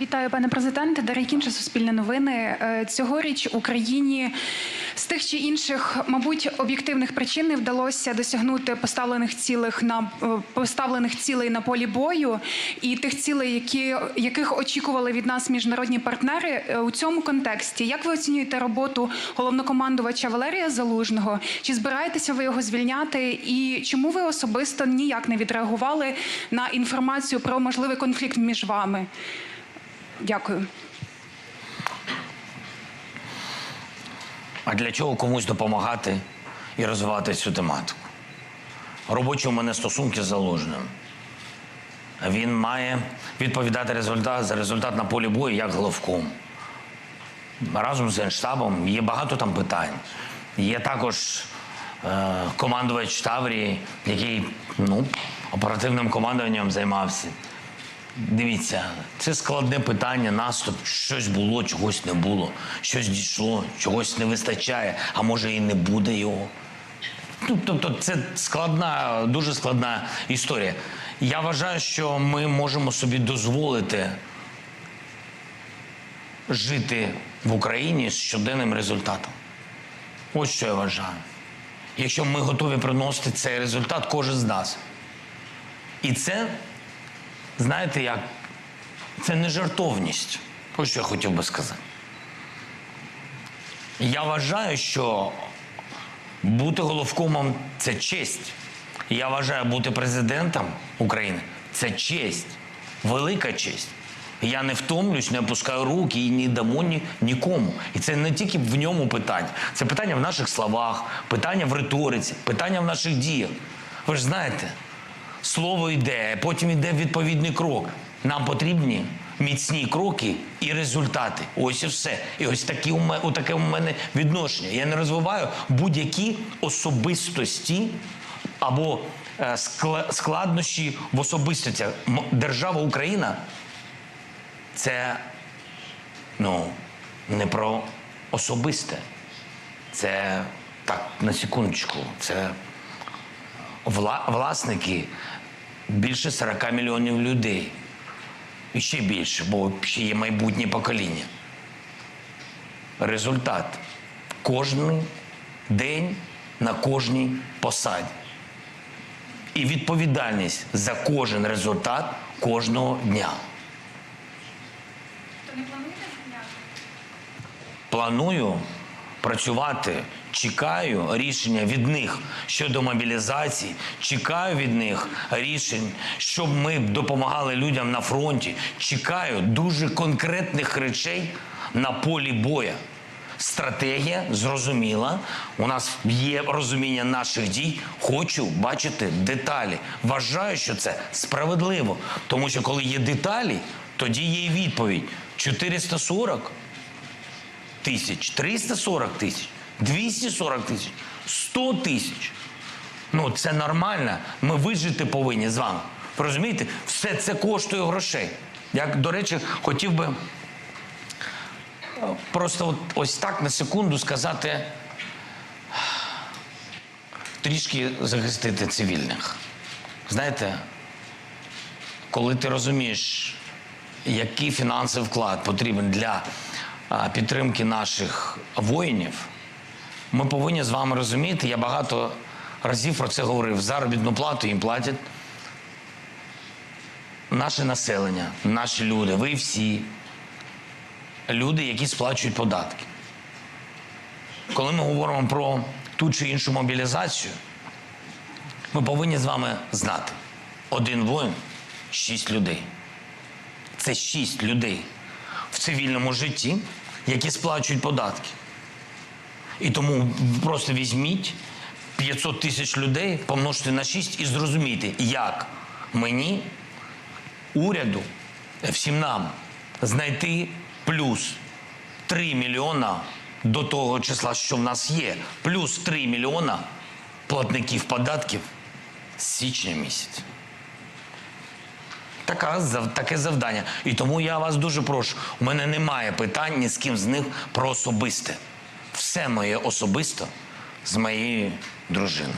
Вітаю, пане президенте. Дар'я Кінча, Суспільне новини. Е, Цьогоріч Україні з тих чи інших, мабуть, об'єктивних причин не вдалося досягнути поставлених цілих на е, поставлених цілей на полі бою і тих цілей, які яких очікували від нас міжнародні партнери. Е, У цьому контексті як ви оцінюєте роботу головнокомандувача Валерія Залужного? Чи збираєтеся ви його звільняти? І чому ви особисто ніяк не відреагували на інформацію про можливий конфлікт між вами? Дякую. А для чого комусь допомагати і розвивати цю тематику? Робочі у мене стосунки з заложним. Він має відповідати результат за результат на полі бою як головком. Разом з Генштабом є багато там питань. Є також е, командувач Таврії, який ну, оперативним командуванням займався. Дивіться, це складне питання, наступ. Щось було, чогось не було, щось дійшло, чогось не вистачає, а може і не буде його. Ну, тобто, це складна, дуже складна історія. Я вважаю, що ми можемо собі дозволити жити в Україні з щоденним результатом. Ось що я вважаю. Якщо ми готові приносити цей результат, кожен з нас. І це знаєте як, це не жартовність. Ось що я хотів би сказати. Я вважаю, що бути головкомом це честь. Я вважаю, бути президентом України це честь, велика честь. Я не втомлюсь, не опускаю руки і не дамо ні, нікому. І це не тільки в ньому питання. Це питання в наших словах, питання в риториці, питання в наших діях. Ви ж знаєте, слово йде, потім йде відповідний крок. Нам потрібні міцні кроки і результати. Ось і все. І ось такі у мене, таке у мене відношення. Я не розвиваю будь-які особистості або е, складнощі в особистостях. Держава Україна це ну, не про особисте. Це так, на секундочку. Це власники більше 40 мільйонів людей. І ще більше, бо ще є майбутнє покоління. Результат кожний день на кожній посаді. І відповідальність за кожен результат кожного дня. То не плануєте? Планую працювати, чекаю рішення від них щодо мобілізації, чекаю від них рішень, щоб ми допомагали людям на фронті. Чекаю дуже конкретних речей на полі боя. Стратегія зрозуміла. У нас є розуміння наших дій. Хочу бачити деталі. Вважаю, що це справедливо. Тому що коли є деталі, тоді є і відповідь. 440 тисяч, 340 тисяч, 240 тисяч, 100 тисяч. Ну, це нормально. Ми вижити повинні з вами. Розумієте? Все це коштує грошей. Я, до речі, хотів би е, просто от, ось так на секунду сказати, трішки захистити цивільних. Знаєте, коли ти розумієш, який фінансовий вклад потрібен для підтримки наших воїнів, ми повинні з вами розуміти. Я багато разів про це говорив. Заробітну плату їм платять наше населення, наші люди, ви всі люди, які сплачують податки. Коли ми говоримо про ту чи іншу мобілізацію, ми повинні з вами знати: один воїн шість людей. Це шість людей в цивільному житті, які сплачують податки. І тому просто візьміть 500 тисяч людей, помножте на 6 і зрозумійте, як мені, уряду, всім нам знайти плюс 3 мільйона до того числа, що в нас є, плюс 3 мільйона платників податків з січня місяця. Така, таке завдання. І тому я вас дуже прошу. У мене немає питань ні з ким з них про особисте. Все моє особисто з моєю дружиною.